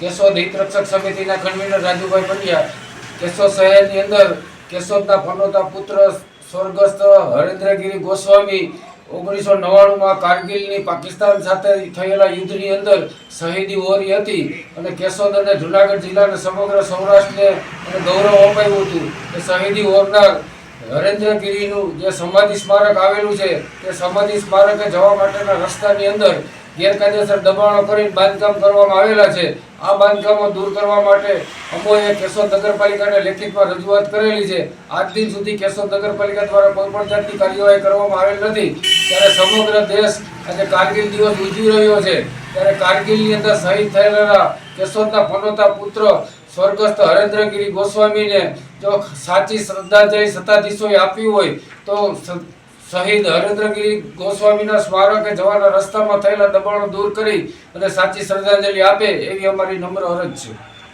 કેશોદ હિતરક્ષક સમિતિના કન્વીનર રાજુભાઈ પંડ્યા કેશોદ શહેરની અંદર કેશોદના ફનોતા પુત્ર સ્વર્ગસ્થ હરેન્દ્રગીરી ગોસ્વામી, ઓગણીસો નવ્વાણુંમાં કારગિલની પાકિસ્તાન સાથે થયેલા યુદ્ધની અંદર શહીદી ઓરી હતી અને કેશોદ અને જુનાગઢ જિલ્લાને સમગ્ર સૌરાષ્ટ્રને અને ગૌરવ અપાયું હતું એ શહીદી ઓરના હરેન્દ્રગીરીનું જે સમાધિ સ્મારક આવેલું છે, તે સમાધિ સ્મારકે જવા માટેના રસ્તાની અંદર ગેરકાયદેસર દબાણો કરીને બાંધકામ કરવામાં આવેલા છે. આ બાંધકામો દૂર કરવા માટે અમોએ કેશોદ નગરપાલિકાને લેખિતમાં રજૂઆત કરેલી છે. આજ દિન સુધી કેશોદ નગરપાલિકા દ્વારા કોઈ પણ જાતની કાર્યવાહી કરવામાં આવેલ નથી. ત્યારે સમગ્ર દેશ આજે કારગિલ દિવસ ઉજવી રહ્યો છે. ત્યારે કારગિલની અંદર શહીદ થયેલા કેશોદના પનોતા પુત્ર સ્વર્ગસ્થ હરેન્દ્રગીરી ગોસ્વામીને જો સાચી શ્રદ્ધાંજલિ સત્તાધીશોએ આપવી હોય તો શહીદ હરેન્દ્રગીરી ગોસ્વામીના સ્મારકે જવાના રસ્તામાં થયેલા દબાણો દૂર કરી અને સાચી શ્રદ્ધાંજલિ આપે એવી અમારી નમ્ર અરજ છે.